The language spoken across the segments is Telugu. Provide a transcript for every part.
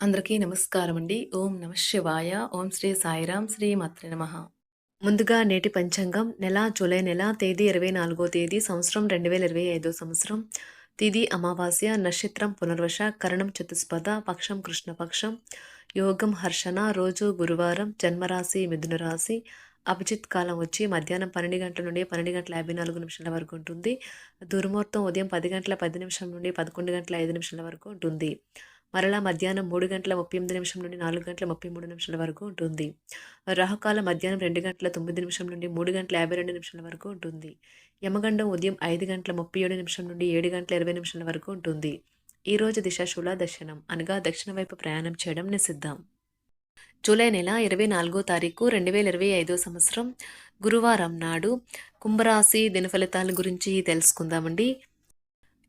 అందరికీ నమస్కారం అండి. ఓం నమ శివాయ. ఓం శ్రీ సాయిరాం శ్రీ మాత్ర నమ. ముందుగా నేటి పంచాంగం. నెల జూలై నెల తేదీ ఇరవై నాలుగో తేదీ సంవత్సరం రెండు వేల ఇరవై ఐదో సంవత్సరం. తిది అమావాస్య నక్షత్రం పునర్వశ కరణం చతుస్పద పక్షం కృష్ణపక్షం యోగం హర్షణ రోజు గురువారం జన్మరాశి మిథున రాశి. అభిజిత్ కాలం వచ్చి మధ్యాహ్నం పన్నెండు గంటల నుండి పన్నెండు గంటల యాభై నాలుగు నిమిషాల వరకు ఉంటుంది. దుర్ముహూర్తం ఉదయం పది గంటల పది నిమిషం నుండి పదకొండు గంటల ఐదు నిమిషాల వరకు ఉంటుంది. మరలా మధ్యాహ్నం మూడు గంటల ముప్పై ఎనిమిది నిమిషం నుండి నాలుగు గంటల ముప్పై మూడు నిమిషాల వరకు ఉంటుంది. రాహుకాలం మధ్యాహ్నం రెండు గంటల తొమ్మిది నిమిషం నుండి మూడు గంటల యాభై రెండు నిమిషాల వరకు ఉంటుంది. యమగండం ఉదయం ఐదు గంటల ముప్పై ఏడు నిమిషం నుండి ఏడు గంటల ఇరవై నిమిషాల వరకు ఉంటుంది. ఈ రోజు దిశాశూల దర్శనం అనగా దక్షిణ వైపు ప్రయాణం చేయడం నిషిద్ధం. జూలై నెల ఇరవై నాలుగో తారీఖు రెండు వేల ఇరవై ఐదో సంవత్సరం గురువారం నాడు కుంభరాశి దిన ఫలితాల గురించి తెలుసుకుందామండి.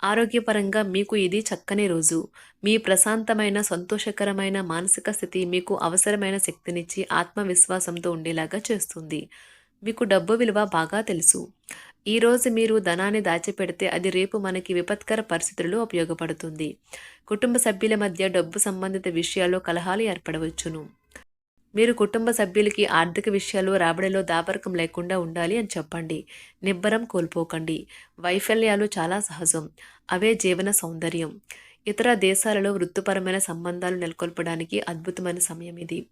ఆరోగ్యపరంగా మీకు ఇది చక్కని రోజు. మీ ప్రశాంతమైన సంతోషకరమైన మానసిక స్థితి మీకు అవసరమైన శక్తినిచ్చి ఆత్మవిశ్వాసంతో ఉండేలాగా చేస్తుంది. మీకు డబ్బు విలువ బాగా తెలుసు. ఈరోజు మీరు ధనాన్ని దాచిపెడితే అది రేపు మనకి విపత్కర పరిస్థితుల్లో ఉపయోగపడుతుంది. కుటుంబ సభ్యుల మధ్య డబ్బు సంబంధిత విషయాల్లో కలహాలు ఏర్పడవచ్చును. మీరు కుటుంబ సభ్యులకి ఆర్థిక విషయాలు రాబడిలో దాపరకం లేకుండా ఉండాలి అని చెప్పండి. నిబ్బరం కోల్పోకండి. వైఫల్యాలు చాలా సహజం. అవే జీవన సౌందర్యం. ఇతర దేశాలలో వృత్తిపరమైన సంబంధాలు నెలకొల్పడానికి అద్భుతమైన సమయం ఇది.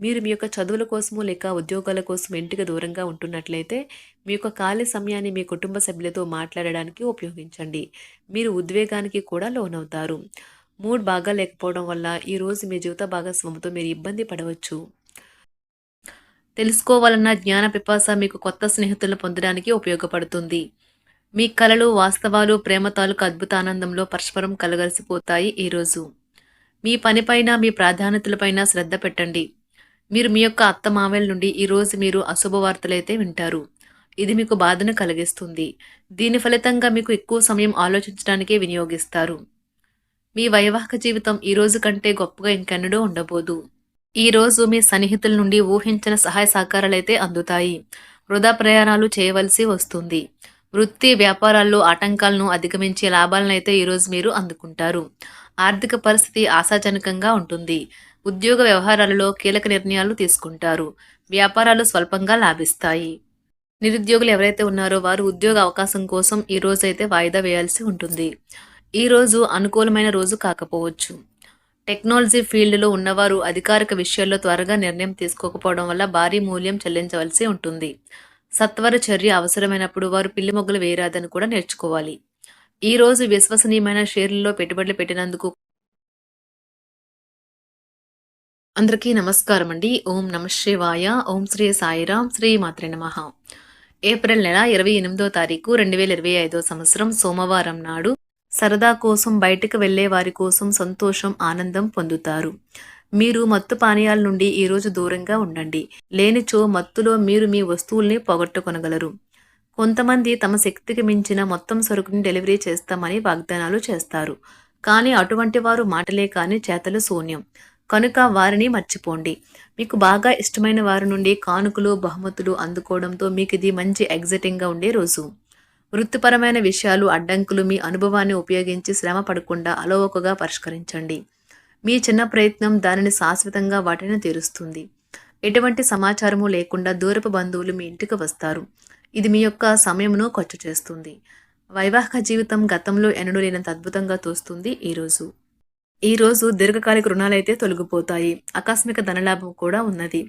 మీరు మీ యొక్క చదువుల కోసము లేక ఉద్యోగాల కోసం ఇంటికి దూరంగా ఉంటున్నట్లయితే మీ యొక్క ఖాళీ సమయాన్ని మీ కుటుంబ సభ్యులతో మాట్లాడడానికి ఉపయోగించండి. మీరు ఉద్వేగానికి కూడా లోనవుతారు. మూడ్ బాగా లేకపోవడం వల్ల ఈరోజు మీ జీవిత భాగస్వామితో మీరు ఇబ్బంది పడవచ్చు. తెలుసుకోవాలన్న జ్ఞాన పిపాస మీకు కొత్త స్నేహితులను పొందడానికి ఉపయోగపడుతుంది. మీ కళలు వాస్తవాలు ప్రేమ తాలూకు అద్భుత ఆనందంలో పరస్పరం కలగలిసిపోతాయి ఈరోజు మీ పనిపైన మీ ప్రాధాన్యతలపైన శ్రద్ధ పెట్టండి. మీరు మీ యొక్క అత్త మామల నుండి ఈరోజు మీరు అశుభ వార్తలైతే వింటారు. ఇది మీకు బాధను కలిగిస్తుంది. దీని ఫలితంగా మీకు ఎక్కువ సమయం ఆలోచించడానికే వినియోగిస్తారు. మీ వైవాహిక జీవితం ఈ రోజు కంటే గొప్పగా ఇంకెన్నడూ ఉండబోదు. ఈ రోజు మీ సన్నిహితుల నుండి ఊహించిన సహాయ సహకారాలైతే అందుతాయి. వృధా ప్రయాణాలు చేయవలసి వస్తుంది. వృత్తి వ్యాపారాల్లో ఆటంకాలను అధిగమించే లాభాలను అయితే ఈరోజు మీరు అందుకుంటారు. ఆర్థిక పరిస్థితి ఆశాజనకంగా ఉంటుంది. ఉద్యోగ వ్యవహారాలలో కీలక నిర్ణయాలు తీసుకుంటారు. వ్యాపారాలు స్వల్పంగా లాభిస్తాయి. నిరుద్యోగులు ఎవరైతే ఉన్నారో వారు ఉద్యోగ అవకాశం కోసం ఈ రోజైతే వాయిదా వేయాల్సి ఉంటుంది. ఈ రోజు అనుకూలమైన రోజు కాకపోవచ్చు. టెక్నాలజీ ఫీల్డ్లో ఉన్నవారు అధికారిక విషయాల్లో త్వరగా నిర్ణయం తీసుకోకపోవడం వల్ల భారీ మూల్యం చెల్లించవలసి ఉంటుంది. సత్వర చర్య అవసరమైనప్పుడు వారు పిల్లి మొగ్గులు వేయరాదని కూడా నేర్చుకోవాలి. ఈ రోజు విశ్వసనీయమైన షేర్లలో పెట్టుబడులు పెట్టినందుకు అందరికీ నమస్కారం అండి. ఓం నమ శివాయ. ఓం శ్రీ సాయిరాం. శ్రీ మాత్రే నమ. ఏప్రిల్ నెల ఇరవై ఎనిమిదో తారీఖు రెండు వేల ఇరవై ఐదో సంవత్సరం సోమవారం నాడు సరదా కోసం బయటకు వెళ్ళే వారి కోసం సంతోషం ఆనందం పొందుతారు. మీరు మత్తు పానీయాల నుండి ఈరోజు దూరంగా ఉండండి. లేనిచో మత్తులో మీరు మీ వస్తువుల్ని పోగొట్టుకొనగలరు. కొంతమంది తమ శక్తికి మించిన మొత్తం సరుకుని డెలివరీ చేస్తామని వాగ్దానాలు చేస్తారు. కానీ అటువంటి వారు మాటలే కానీ చేతలు శూన్యం. కనుక వారిని మర్చిపోండి. మీకు బాగా ఇష్టమైన వారి నుండి కానుకలు బహుమతులు అందుకోవడంతో మీకు ఇది మంచి ఎగ్జైటింగ్గా ఉండే రోజు. వృత్తిపరమైన విషయాలు అడ్డంకులు మీ అనుభవాన్ని ఉపయోగించి శ్రమ పడకుండా అలవోకగా పరిష్కరించండి. మీ చిన్న ప్రయత్నం దానిని శాశ్వతంగా వాటిని తీరుస్తుంది. ఎటువంటి సమాచారము లేకుండా దూరపు బంధువులు మీ ఇంటికి వస్తారు. ఇది మీ యొక్క సమయమును ఖర్చు చేస్తుంది. వైవాహిక జీవితం గతంలో ఎన్నడూ లేనంత అద్భుతంగా తోస్తుంది ఈరోజు ఈ రోజు దీర్ఘకాలిక రుణాలైతే తొలగిపోతాయి. ఆకస్మిక ధనలాభం కూడా ఉన్నది.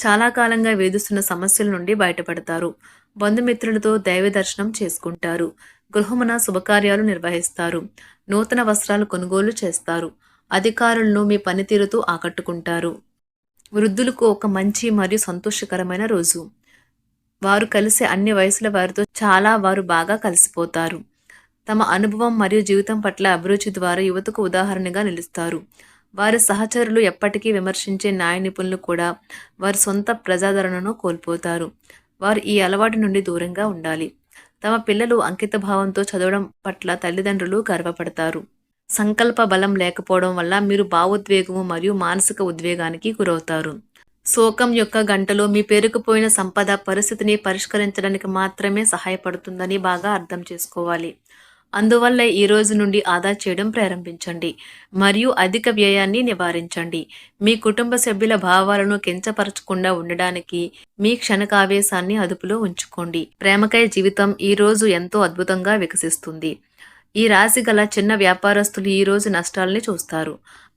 చాలా కాలంగా వేధిస్తున్న సమస్యల నుండి బయటపడతారు. బంధుమిత్రులతో దైవ దర్శనం చేసుకుంటారు. గృహమున శుభకార్యాలు నిర్వహిస్తారు. నూతన వస్త్రాలు కొనుగోలు చేస్తారు. అధికారులను మీ పనితీరుతో ఆకట్టుకుంటారు. వృద్ధులకు ఒక మంచి మరియు సంతోషకరమైన రోజు. వారు కలిసి అన్ని వయసుల వారితో చాలా వారు బాగా కలిసిపోతారు. తమ అనుభవం మరియు జీవితం పట్ల అభిరుచి ద్వారా యువతకు ఉదాహరణగా నిలుస్తారు. వారి సహచరులు ఎప్పటికీ విమర్శించే న్యాయ నిపుణులు కూడా వారి సొంత ప్రజాదరణను కోల్పోతారు. వారు ఈ అలవాటు నుండి దూరంగా ఉండాలి. తమ పిల్లలు అంకిత భావంతో చదవడం పట్ల తల్లిదండ్రులు గర్వపడతారు. సంకల్ప బలం లేకపోవడం వల్ల మీరు భావోద్వేగము మరియు మానసిక ఉద్వేగానికి గురవుతారు. శోకం యొక్క గంటలో మీ పేరుకుపోయిన సంపద పరిస్థితిని పరిష్కరించడానికి మాత్రమే సహాయపడుతుందని బాగా అర్థం చేసుకోవాలి. అందువల్ల ఈ రోజు నుండి ఆదా చేయడం ప్రారంభించండి మరియు అధిక వ్యయాన్ని నివారించండి. మీ కుటుంబ సభ్యుల భావాలను కించపరచకుండా ఉండడానికి మీ క్షణకావేశాన్ని అదుపులో ఉంచుకోండి. ప్రేమకై జీవితం ఈ రోజు ఎంతో అద్భుతంగా వికసిస్తుంది. ఈ రాశి గల చిన్న వ్యాపారస్తులు ఈ రోజు నష్టాలని చూస్తారు.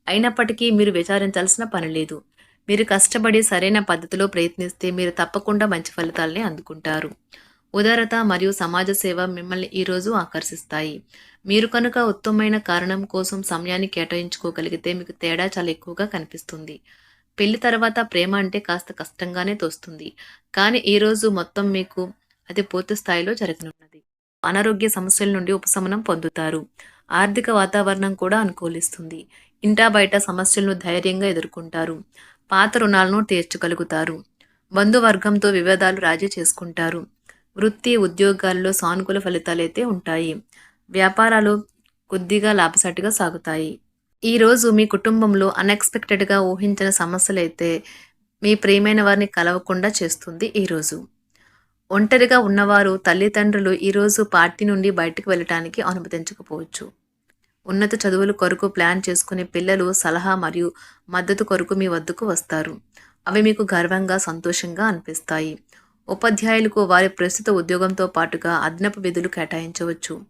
అయినప్పటికీ మీరు విచారించాల్సిన పని లేదు. మీరు కష్టపడి సరైన పద్ధతిలో ప్రయత్నిస్తే మీరు తప్పకుండా మంచి ఫలితాలని అందుకుంటారు. ఉదారత మరియు సమాజ సేవ మిమ్మల్ని ఈరోజు ఆకర్షిస్తాయి. మీరు కనుక ఉత్తమమైన కారణం కోసం సమయాన్ని కేటాయించుకోగలిగితే మీకు తేడా చాలా ఎక్కువగా కనిపిస్తుంది. పెళ్ళి తర్వాత ప్రేమ అంటే కాస్త కష్టంగానే తోస్తుంది. కానీ ఈరోజు మొత్తం మీకు అది పూర్తి స్థాయిలో జరగనున్నది. అనారోగ్య సమస్యల నుండి ఉపశమనం పొందుతారు. ఆర్థిక వాతావరణం కూడా అనుకూలిస్తుంది. ఇంటా బయట సమస్యలను ధైర్యంగా ఎదుర్కొంటారు. పాత రుణాలను తీర్చగలుగుతారు. బంధువర్గంతో వివాదాలు రాజీ చేసుకుంటారు. వృత్తి ఉద్యోగాల్లో సానుకూల ఫలితాలైతే ఉంటాయి. వ్యాపారాలు కొద్దిగా లాభసాటిగా సాగుతాయి. ఈరోజు మీ కుటుంబంలో అన్ఎక్స్పెక్టెడ్గా ఊహించిన సమస్యలైతే మీ ప్రియమైన వారిని కలవకుండా చేస్తుంది ఈరోజు ఒంటరిగా ఉన్నవారు తల్లిదండ్రులు ఈరోజు పార్టీ నుండి బయటకు వెళ్ళటానికి అనుమతించకపోవచ్చు. ఉన్నత చదువుల కొరకు ప్లాన్ చేసుకునే పిల్లలు సలహా మరియు మద్దతు కొరకు మీ వద్దకు వస్తారు. అవి మీకు గర్వంగా సంతోషంగా అనిపిస్తాయి. ఉపాధ్యాయులకు వారి ప్రస్తుత ఉద్యోగంతో పాటుగా అదనపు విధులు కేటాయించవచ్చు.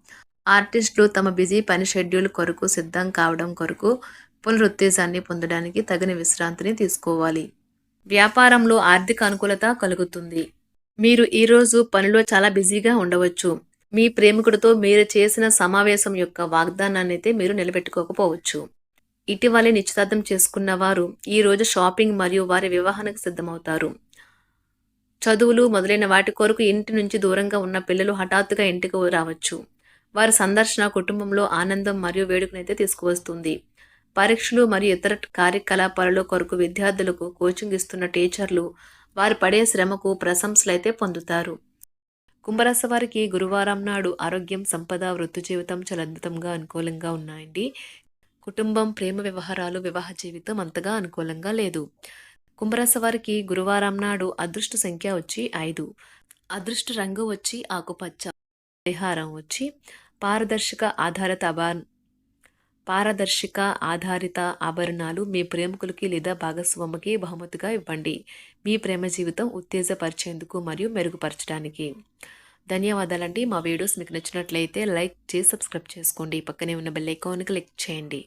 ఆర్టిస్టులు తమ బిజీ పని షెడ్యూల్ కొరకు సిద్ధం కావడం కొరకు పునరుత్తేజాన్ని పొందడానికి తగిన విశ్రాంతిని తీసుకోవాలి. వ్యాపారంలో ఆర్థిక అనుకూలత కలుగుతుంది. మీరు ఈరోజు పనిలో చాలా బిజీగా ఉండవచ్చు. మీ ప్రేమికుడితో మీరు చేసిన సమావేశం యొక్క వాగ్దానాన్ని అయితే మీరు నిలబెట్టుకోకపోవచ్చు. ఇటీవలే నిశ్చితార్థం చేసుకున్న వారు ఈరోజు షాపింగ్ మరియు వారి వివాహానికి సిద్ధమవుతారు. చదువులు మొదలైన వాటి కొరకు ఇంటి నుంచి దూరంగా ఉన్న పిల్లలు హఠాత్తుగా ఇంటికి రావచ్చు. వారి సందర్శన కుటుంబంలో ఆనందం మరియు వేడుకనైతే తీసుకువస్తుంది. పరీక్షలు మరియు ఇతర కార్యకలాపాలలో కొరకు విద్యార్థులకు కోచింగ్ ఇస్తున్న టీచర్లు వారు పడే శ్రమకు ప్రశంసలైతే పొందుతారు. కుంభరాశి వారికి గురువారం నాడు ఆరోగ్యం సంపద వృత్తి జీవితం చాలా అద్భుతంగా అనుకూలంగా ఉన్నాయండి. కుటుంబం ప్రేమ వ్యవహారాలు వివాహ జీవితం అంతగా అనుకూలంగా లేదు. కుంభరాశి వారికి గురువారం నాడు అదృష్ట సంఖ్య వచ్చి ఐదు. అదృష్ట రంగు వచ్చి ఆకుపచ్చ. పరిహారం వచ్చి పారదర్శక ఆధారిత అభా పారదర్శక ఆధారిత ఆభరణాలు మీ ప్రేమికులకి లేదా భాగస్వామికి బహుమతిగా ఇవ్వండి. మీ ప్రేమ జీవితం ఉత్తేజపరిచేందుకు మరియు మెరుగుపరచడానికి. ధన్యవాదాలండి. మా వీడియోస్ మీకు నచ్చినట్లయితే లైక్ చేసి సబ్స్క్రైబ్ చేసుకోండి. పక్కనే ఉన్న బెల్ ఐకాన్ క్లిక్ చేయండి.